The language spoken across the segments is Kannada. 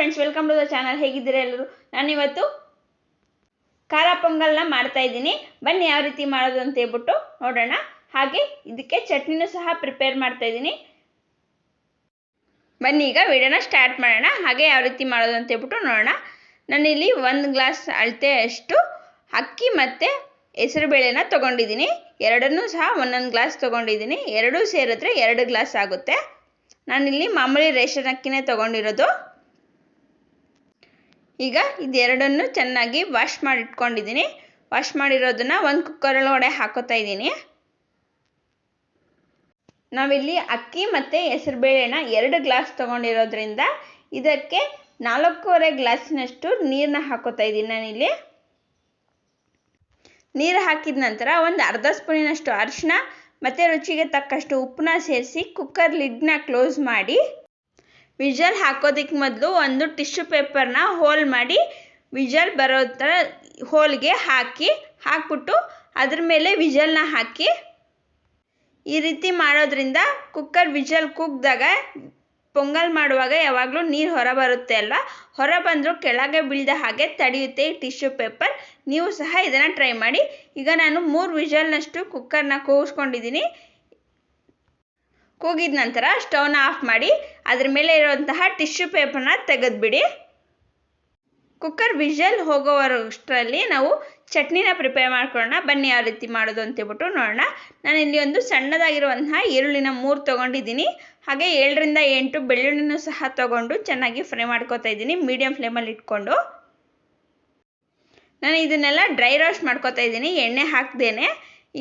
Friends welcome to the channel ಹೇಗಿದ್ದೀರಾ ಎಲ್ಲರೂ? ನಾನಿವತ್ತು ಖಾರ ಪೊಂಗಲ್ನ ಮಾಡ್ತಾ ಇದ್ದೀನಿ. ಬನ್ನಿ ಯಾವ ರೀತಿ ಮಾಡೋದು ಅಂತ ಹೇಳ್ಬಿಟ್ಟು ನೋಡೋಣ. ಹಾಗೆ ಇದಕ್ಕೆ ಚಟ್ನಿನೂ ಸಹ ಪ್ರಿಪೇರ್ ಮಾಡ್ತಾ ಇದ್ದೀನಿ. ಬನ್ನಿ ಈಗ ವಿಡಿಯೋನ ಸ್ಟಾರ್ಟ್ ಮಾಡೋಣ. ಹಾಗೆ ಯಾವ ರೀತಿ ಮಾಡೋದು ಅಂತ ಹೇಳ್ಬಿಟ್ಟು ನೋಡೋಣ. ನಾನಿಲ್ಲಿ ಒಂದು ಗ್ಲಾಸ್ ಅಳತೆ ಅಷ್ಟು ಅಕ್ಕಿ ಮತ್ತು ಹೆಸರುಬೇಳೆನ ತೊಗೊಂಡಿದ್ದೀನಿ. ಎರಡನ್ನೂ ಸಹ ಒಂದೊಂದು ಗ್ಲಾಸ್ ತೊಗೊಂಡಿದ್ದೀನಿ. ಎರಡೂ ಸೇರಿದ್ರೆ ಎರಡು ಗ್ಲಾಸ್ ಆಗುತ್ತೆ. ನಾನಿಲ್ಲಿ ಮಾಮೂಲಿ ರೇಷನ್ ಅಕ್ಕಿನೇ ತೊಗೊಂಡಿರೋದು. ಈಗ ಇದೆರಡನ್ನು ಚೆನ್ನಾಗಿ ವಾಶ್ ಮಾಡಿ ಇಟ್ಕೊಂಡಿದ್ದೀನಿ ವಾಶ್ ಮಾಡಿರೋದನ್ನ ಒಂದು ಕುಕ್ಕರ್ ಒಳಗಡೆ ಹಾಕೋತಾ ಇದ್ದೀನಿ. ನಾವಿಲ್ಲಿ ಅಕ್ಕಿ ಮತ್ತು ಹೆಸರುಬೇಳೆನ ಎರಡು ಗ್ಲಾಸ್ ತೊಗೊಂಡಿರೋದ್ರಿಂದ ಇದಕ್ಕೆ ನಾಲ್ಕೂವರೆ ಗ್ಲಾಸಿನಷ್ಟು ನೀರನ್ನ ಹಾಕೋತಾ ಇದ್ದೀನಿ ನಾನಿಲ್ಲಿ. ನೀರು ಹಾಕಿದ ನಂತರ ಒಂದು ಅರ್ಧ ಸ್ಪೂನಿನಷ್ಟು ಅರಿಶಿನ ಮತ್ತು ರುಚಿಗೆ ತಕ್ಕಷ್ಟು ಉಪ್ಪನ್ನ ಸೇರಿಸಿ ಕುಕ್ಕರ್ ಲಿಡ್ನ ಕ್ಲೋಸ್ ಮಾಡಿ. ವಿಜಲ್ ಹಾಕೋದಕ್ಕೆ ಮೊದಲು ಒಂದು ಟಿಶ್ಯೂ ಪೇಪರ್ನ ಹೋಲ್ ಮಾಡಿ ವಿಜಲ್ ಬರೋ ಥರ ಹೋಲ್ಗೆ ಹಾಕಿ, ಹಾಕ್ಬಿಟ್ಟು ಅದ್ರ ಮೇಲೆ ವಿಜಲ್ನ ಹಾಕಿ ಈ ರೀತಿ ಮಾಡೋದ್ರಿಂದ ಕುಕ್ಕರ್ ವಿಜಲ್ ಕುಗ್ದಾಗ ಪೊಂಗಲ್ ಮಾಡುವಾಗ ಯಾವಾಗಲೂ ನೀರು ಹೊರ ಬರುತ್ತೆ ಅಲ್ವಾ? ಹೊರ ಬಂದರೂ ಕೆಳಗೆ ಬೀಳ್ದ ಹಾಗೆ ತಡೆಯುತ್ತೆ ಈ ಟಿಶ್ಯೂ ಪೇಪರ್. ನೀವು ಸಹ ಇದನ್ನು ಟ್ರೈ ಮಾಡಿ. ಈಗ ನಾನು ಮೂರು ವಿಜಲ್ನಷ್ಟು ಕುಕ್ಕರ್ನ ಕೂಗಿಸ್ಕೊಂಡಿದ್ದೀನಿ ಕೂಗಿದ ನಂತರ ಸ್ಟವ್ನ ಆಫ್ ಮಾಡಿ ಅದ್ರ ಮೇಲೆ ಇರುವಂತಹ ಟಿಶ್ಯೂ ಪೇಪರ್ನ ತೆಗೆದುಬಿಡಿ. ಕುಕ್ಕರ್ ವಿಜಲ್ ಹೋಗೋವರಷ್ಟರಲ್ಲಿ ನಾವು ಚಟ್ನಿನ ಪ್ರಿಪೇರ್ ಮಾಡ್ಕೊಳ್ಳೋಣ. ಬನ್ನಿ ಯಾವ ರೀತಿ ಮಾಡೋದು ಅಂತೇಳ್ಬಿಟ್ಟು ನೋಡೋಣ. ನಾನು ಇಲ್ಲಿ ಒಂದು ಸಣ್ಣದಾಗಿರುವಂತಹ ಈರುಳ್ಳಿನ ಮೂರು ತೊಗೊಂಡಿದ್ದೀನಿ. ಹಾಗೆ ಏಳರಿಂದ ಎಂಟು ಬೆಳ್ಳುಳ್ಳಿನೂ ಸಹ ತೊಗೊಂಡು ಚೆನ್ನಾಗಿ ಫ್ರೈ ಮಾಡ್ಕೊತಾ ಇದ್ದೀನಿ ಮೀಡಿಯಮ್ ಫ್ಲೇಮಲ್ಲಿ ಇಟ್ಕೊಂಡು. ನಾನು ಇದನ್ನೆಲ್ಲ ಡ್ರೈ ರೋಸ್ಟ್ ಮಾಡ್ಕೋತಾ ಇದ್ದೀನಿ, ಎಣ್ಣೆ ಹಾಕ್ದೇನೆ.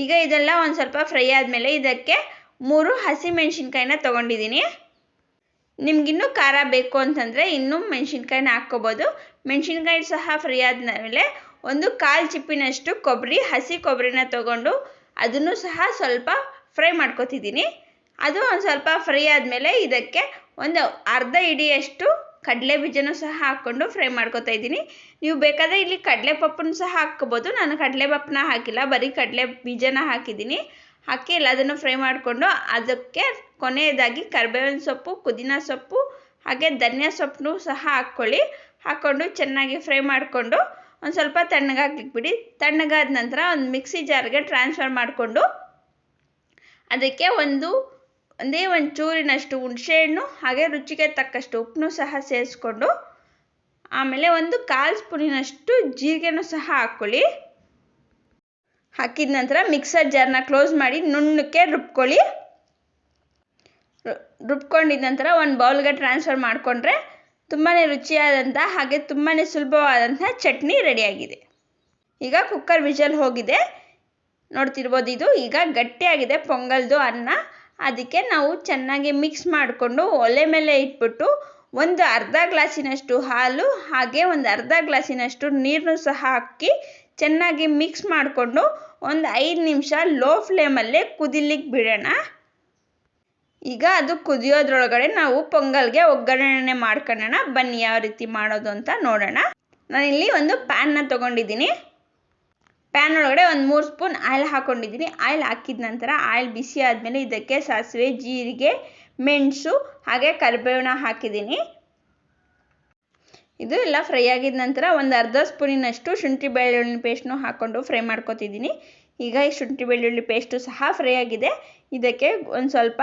ಈಗ ಇದೆಲ್ಲ ಒಂದು ಸ್ವಲ್ಪ ಫ್ರೈ ಆದಮೇಲೆ ಇದಕ್ಕೆ ಮೂರು ಹಸಿ ಮೆಣಸಿನ್ಕಾಯಿನ ತೊಗೊಂಡಿದ್ದೀನಿ. ನಿಮ್ಗಿನ್ನೂ ಖಾರ ಬೇಕು ಅಂತಂದರೆ ಇನ್ನೂ ಮೆಣಸಿನ್ಕಾಯಿನ ಹಾಕ್ಕೋಬೋದು. ಮೆಣಸಿನ್ಕಾಯಿ ಸಹ ಫ್ರೈ ಆದಮೇಲೆ ಒಂದು ಕಾಲು ಚಿಪ್ಪಿನಷ್ಟು ಕೊಬ್ಬರಿ, ಹಸಿ ಕೊಬ್ಬರಿನ ತೊಗೊಂಡು ಅದನ್ನು ಸಹ ಸ್ವಲ್ಪ ಫ್ರೈ ಮಾಡ್ಕೋತಿದ್ದೀನಿ. ಅದು ಒಂದು ಸ್ವಲ್ಪ ಫ್ರೈ ಆದಮೇಲೆ ಇದಕ್ಕೆ ಒಂದು ಅರ್ಧ ಇಡಿಯಷ್ಟು ಕಡಲೆ ಬೀಜನೂ ಸಹ ಹಾಕ್ಕೊಂಡು ಫ್ರೈ ಮಾಡ್ಕೋತಾ ಇದ್ದೀನಿ. ನೀವು ಬೇಕಾದರೆ ಇಲ್ಲಿ ಕಡಲೆ ಪಪ್ಪನ್ನು ಸಹ ಹಾಕ್ಕೋಬೋದು. ನಾನು ಕಡಲೆ ಪಪ್ಪನ ಹಾಕಿಲ್ಲ, ಬರೀ ಕಡಲೆ ಬೀಜನ ಹಾಕಿದ್ದೀನಿ. ಹಾಕಿ ಎಲ್ಲದನ್ನು ಫ್ರೈ ಮಾಡಿಕೊಂಡು ಅದಕ್ಕೆ ಕೊನೆಯದಾಗಿ ಕರ್ಬೇವಿನ ಸೊಪ್ಪು, ಪುದೀನ ಸೊಪ್ಪು, ಹಾಗೆ ಧನಿಯಾ ಸೊಪ್ಪನ್ನು ಸಹ ಹಾಕ್ಕೊಳ್ಳಿ. ಹಾಕ್ಕೊಂಡು ಚೆನ್ನಾಗಿ ಫ್ರೈ ಮಾಡಿಕೊಂಡು ಒಂದು ಸ್ವಲ್ಪ ತಣ್ಣಗಾಕ್ಲಿಕ್ಬಿಡಿ ತಣ್ಣಗಾದ ನಂತರ ಒಂದು ಮಿಕ್ಸಿ ಜಾರ್ಗೆ ಟ್ರಾನ್ಸ್ಫರ್ ಮಾಡಿಕೊಂಡು ಅದಕ್ಕೆ ಒಂದು, ಒಂದೇ ಒಂದು ಚೂರಿನಷ್ಟು ಹುಣಸೆಹಣ್ಣು, ಹಾಗೆ ರುಚಿಗೆ ತಕ್ಕಷ್ಟು ಉಪ್ಪನ್ನು ಸಹ ಸೇರಿಸ್ಕೊಂಡು ಆಮೇಲೆ ಒಂದು ಕಾಲು ಸ್ಪೂನಿನಷ್ಟು ಜೀರಿಗೆನೂ ಸಹ ಹಾಕ್ಕೊಳ್ಳಿ. ಹಾಕಿದ ನಂತರ ಮಿಕ್ಸರ್ ಜಾರ್ನ ಕ್ಲೋಸ್ ಮಾಡಿ ನುಣ್ಣಕ್ಕೆ ರುಬ್ಕೊಳ್ಳಿ. ರುಬ್ಕೊಂಡಿದ ನಂತರ ಒಂದು ಬೌಲ್ಗೆ ಟ್ರಾನ್ಸ್ಫರ್ ಮಾಡಿಕೊಂಡ್ರೆ ತುಂಬಾ ರುಚಿಯಾದಂಥ ಹಾಗೆ ತುಂಬಾ ಸುಲಭವಾದಂಥ ಚಟ್ನಿ ರೆಡಿಯಾಗಿದೆ ಈಗ ಕುಕ್ಕರ್ ವಿಜಲ್ ಹೋಗಿದೆ. ನೋಡ್ತಿರ್ಬೋದು ಇದು ಈಗ ಗಟ್ಟಿಯಾಗಿದೆ ಪೊಂಗಲ್ದು ಅನ್ನ. ಅದಕ್ಕೆ ನಾವು ಚೆನ್ನಾಗಿ ಮಿಕ್ಸ್ ಮಾಡಿಕೊಂಡು ಒಲೆ ಮೇಲೆ ಇಟ್ಬಿಟ್ಟು ಒಂದು ಅರ್ಧ ಗ್ಲಾಸಿನಷ್ಟು ಹಾಲು ಹಾಗೆ ಒಂದು ಅರ್ಧ ಗ್ಲಾಸಿನಷ್ಟು ನೀರನ್ನು ಸಹ ಹಾಕಿ ಚೆನ್ನಾಗಿ ಮಿಕ್ಸ್ ಮಾಡಿಕೊಂಡು ಒಂದು ಐದು ನಿಮಿಷ ಲೋ ಫ್ಲೇಮಲ್ಲೇ ಕುದಿಲಿಕ್ಕೆ ಬಿಡೋಣ. ಈಗ ಅದು ಕುದಿಯೋದ್ರೊಳಗಡೆ ನಾವು ಪೊಂಗಲ್ಗೆ ಒಗ್ಗರಣೆ ಮಾಡ್ಕೊಳ್ಳೋಣ ಬನ್ನಿ ಯಾವ ರೀತಿ ಮಾಡೋದು ಅಂತ ನೋಡೋಣ. ನಾನಿಲ್ಲಿ ಒಂದು ಪ್ಯಾನ್ನ ತೊಗೊಂಡಿದ್ದೀನಿ. ಪ್ಯಾನ್ ಒಳಗಡೆ ಒಂದು ಮೂರು ಸ್ಪೂನ್ ಆಯಿಲ್ ಹಾಕ್ಕೊಂಡಿದ್ದೀನಿ ಆಯಿಲ್ ಹಾಕಿದ ನಂತರ ಆಯಿಲ್ ಬಿಸಿ ಆದಮೇಲೆ ಇದಕ್ಕೆ ಸಾಸಿವೆ, ಜೀರಿಗೆ, ಮೆಣಸು ಹಾಗೆ ಕರಿಬೇವಿನ ಹಾಕಿದ್ದೀನಿ. ಇದು ಎಲ್ಲ ಫ್ರೈ ಆಗಿದ ನಂತರ ಒಂದು ಅರ್ಧ ಸ್ಪೂನಿನಷ್ಟು ಶುಂಠಿ ಬೆಳ್ಳುಳ್ಳಿ ಪೇಸ್ಟ್ನು ಹಾಕ್ಕೊಂಡು ಫ್ರೈ ಮಾಡ್ಕೊತಿದ್ದೀನಿ ಈಗ ಈ ಶುಂಠಿ ಬೆಳ್ಳುಳ್ಳಿ ಪೇಸ್ಟು ಸಹ ಫ್ರೈ ಆಗಿದೆ. ಇದಕ್ಕೆ ಒಂದು ಸ್ವಲ್ಪ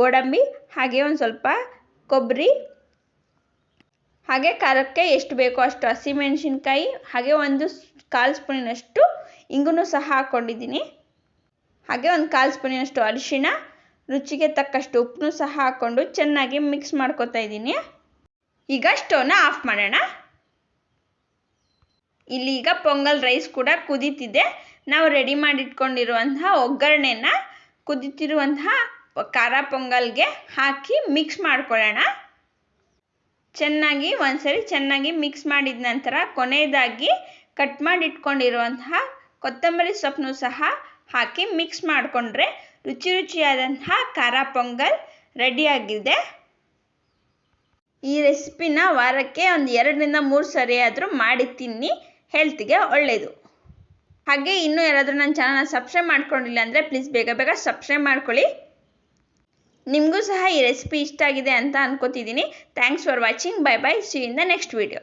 ಗೋಡಂಬಿ, ಹಾಗೆ ಒಂದು ಸ್ವಲ್ಪ ಕೊಬ್ಬರಿ ಹಾಗೆ ಖಾರಕ್ಕೆ ಎಷ್ಟು ಬೇಕೋ ಅಷ್ಟು ಹಸಿಮೆಣಸಿನ್ಕಾಯಿ ಹಾಗೆ ಒಂದು ಕಾಲು ಸ್ಪೂನಿನಷ್ಟು ಇಂಗು ಸಹ ಹಾಕ್ಕೊಂಡಿದ್ದೀನಿ ಹಾಗೆ ಒಂದು ಕಾಲು ಸ್ಪೂನಿನಷ್ಟು ಅರಿಶಿಣ, ರುಚಿಗೆ ತಕ್ಕಷ್ಟು ಉಪ್ಪನ್ನು ಸಹ ಹಾಕ್ಕೊಂಡು ಚೆನ್ನಾಗಿ ಮಿಕ್ಸ್ ಮಾಡ್ಕೊತಾ ಇದ್ದೀನಿ ಈಗ ಸ್ಟೋವ್ನ ಆಫ್ ಮಾಡೋಣ. ಇಲ್ಲಿ ಈಗ ಪೊಂಗಲ್ ರೈಸ್ ಕೂಡ ಕುದೀತಿದೆ. ನಾವು ರೆಡಿ ಮಾಡಿಟ್ಕೊಂಡಿರುವಂತಹ ಒಗ್ಗರಣೆನ ಕುದೀತಿರುವಂತಹ ಖಾರ ಪೊಂಗಲ್ಗೆ ಹಾಕಿ ಮಿಕ್ಸ್ ಮಾಡ್ಕೊಳ್ಳೋಣ. ಚೆನ್ನಾಗಿ ಒಂದ್ಸರಿ ಚೆನ್ನಾಗಿ ಮಿಕ್ಸ್ ಮಾಡಿದ ನಂತರ ಕೊನೆಯದಾಗಿ ಕಟ್ ಮಾಡಿಟ್ಕೊಂಡಿರುವಂತಹ ಕೊತ್ತಂಬರಿ ಸೊಪ್ಪನ್ನು ಸಹ ಹಾಕಿ ಮಿಕ್ಸ್ ಮಾಡಿಕೊಂಡ್ರೆ ರುಚಿ ರುಚಿಯಾದಂತಹ ಖಾರ ಪೊಂಗಲ್ ರೆಡಿಯಾಗಿದೆ ಈ ರೆಸಿಪಿನ ವಾರಕ್ಕೆ ಒಂದು ಎರಡರಿಂದ ಮೂರು ಸರಿ ಆದರೂ ಮಾಡಿ ತಿನ್ನಿ ಹೆಲ್ತ್ಗೆ ಒಳ್ಳೆಯದು ಹಾಗೆ ಇನ್ನೂ ಯಾರಾದರೂ ನನ್ನ ಚಾನಲ್ನ ಸಬ್ಸ್ಕ್ರೈಬ್ ಮಾಡ್ಕೊಂಡಿಲ್ಲ ಅಂದರೆ ಪ್ಲೀಸ್ ಬೇಗ ಬೇಗ ಸಬ್ಸ್ಕ್ರೈಬ್ ಮಾಡ್ಕೊಳ್ಳಿ. ನಿಮಗೂ ಸಹ ಈ ರೆಸಿಪಿ ಇಷ್ಟ ಆಗಿದೆ ಅಂತ ಅನ್ಕೋತಿದ್ದೀನಿ. Thanks for watching bye bye see in the next video